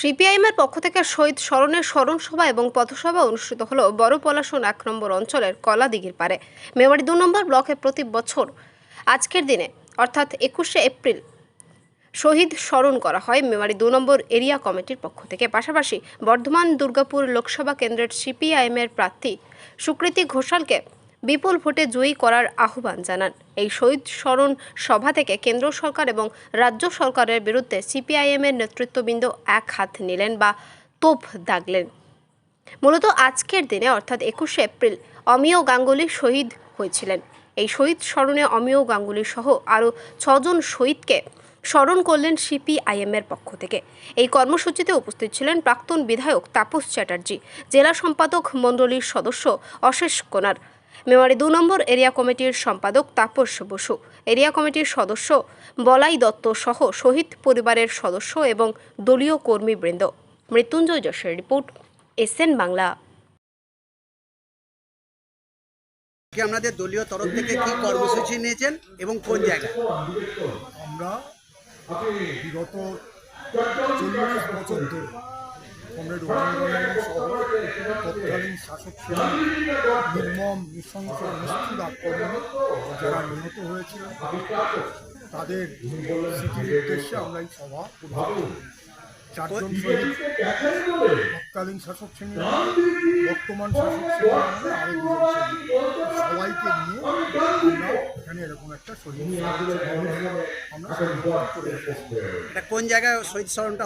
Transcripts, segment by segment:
সিপিআইএমের পক্ষ থেকে শহীদ স্মরণের স্মরণ সভা এবং পথসভা অনুষ্ঠিত হল বড় পলাশন এক নম্বর অঞ্চলের কলাদিঘির পারে মেমারি দু নম্বর ব্লকে প্রতি বছর আজকের দিনে, অর্থাৎ একুশে এপ্রিল, শহীদ স্মরণ করা হয় মেমারি দু নম্বর এরিয়া কমিটির পক্ষ থেকে। পাশাপাশি বর্ধমান দুর্গাপুর লোকসভা কেন্দ্রের সিপিআইএমের প্রার্থী সুকৃতি ঘোষালকে বিপুল ভোটে জয়ী করার আহ্বান জানান। এই শহীদ স্মরণ সভা থেকে কেন্দ্র সরকার এবং রাজ্য সরকারের বিরুদ্ধে সিপিআইএমের নেতৃত্ববৃন্দ এক হাত নিলেন বা তোপ দাগলেন। মূলত আজকের দিনে, অর্থাৎ একুশে এপ্রিল, অমিয় গাঙ্গুলি শহীদ হয়েছিলেন। এই শহীদ স্মরণে অমিয় গাঙ্গুলি সহ আরও ছজন শহীদকে স্মরণ করলেন সিপিআইএমের পক্ষ থেকে। এই কর্মসূচিতে উপস্থিত ছিলেন প্রাক্তন বিধায়ক তাপস চ্যাটার্জি, জেলা সম্পাদক মণ্ডলীর সদস্য অশেষ কোনার মেমারি দু নম্বর এরিয়া কমিটির সম্পাদক তাপস বসু। এরিয়া কমিটির সদস্য বলাই দত্ত সহ শহীদ পরিবারের সদস্য এবং দলীয় কর্মীবৃন্দ। মৃত্যুঞ্জয় যশের রিপোর্ট এসএন বাংলা। কি আপনাদের দলীয় তরফ থেকে কি কর্মসূচি নিয়েছেন এবং কোন জায়গায়? আমরা বিগত চল্লিশ বছর ধরে কমরেড সহ তৎকালীন শাসক ছিলেন নির্মম, নৃশংস, নিষ্ঠুর আক্রমণে যারা নিহত হয়েছিলেন তাদের স্মৃতির উদ্দেশ্যে আমরা এই সভা। চারজন তৎকালীন শাসক শ্রেণি বর্তমান শাসক শ্রেণি। সবাইকে নিয়ে এখানে এরকম একটা। এটা কোন জায়গায় শহীদ স্মরণটা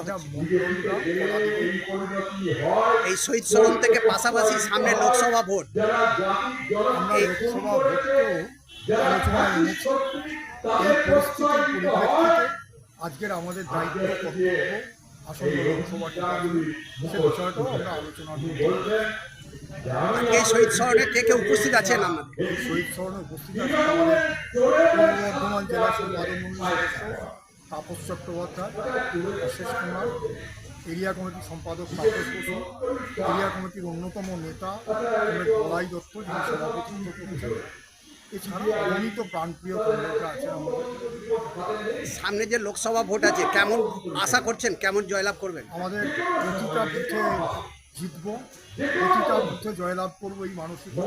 এই শহীদ স্মরণ থেকে পাশাপাশি সামনে লোকসভা ভোট। এই আজকের আমাদের দায়িত্ব কর্তব্য আসন্ন লোকসভা সে বিষয়টাও আমরা আলোচনা এই শহীদ স্মরণে কে কে উপস্থিত আছেন আমাদের? শহীদ স্মরণে উপস্থিত আছে আমাদের পূর্ব বর্ধমান জেলা তাপস চট্টোপাধ্যায় অশেষ কুমার এরিয়া কমিটির সম্পাদক তাপস বসু এরিয়া কমিটির অন্যতম নেতা বলাই দত্ত যিনি সভাপতিত্ব করছেন। এছাড়াও অগণিত প্রাণপ্রিয় কর্মীরা আছেন আমাদের। সামনে যে লোকসভা ভোট আছে কেমন আশা করছেন? কেমন জয়লাভ করবেন? আমাদের প্রতিটা বুথে জিতবো। প্রতিটা বুথে জয়লাভ করব এই মানসিকতা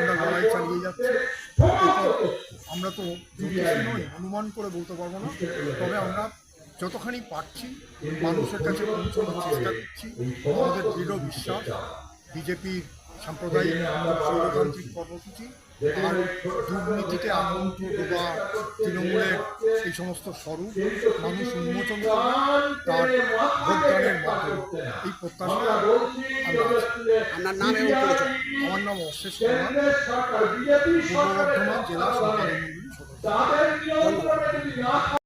আমরা লড়াই চালিয়ে যাচ্ছি। আমরা তো নই অনুমান করে বলতে পারব না। তবে আমরা যতখানি পারছি, মানুষের কাছে পৌঁছানোর চেষ্টা করছি। আমাদের দৃঢ় বিশ্বাস বিজেপির সাম্প্রদায়িক সৌরতান্ত্রিক কর্মসূচি আর দুর্নীতিতে আতঙ্ক বা তৃণমূলের এই সমস্ত স্বরূপ, মানুষ উন্মোচন তার এই প্রত্যাশা আপনার নাম এবং পরিচয় আমার নাম অশেষ কুমার। পূর্ব বর্ধমান জেলা সম্পাদক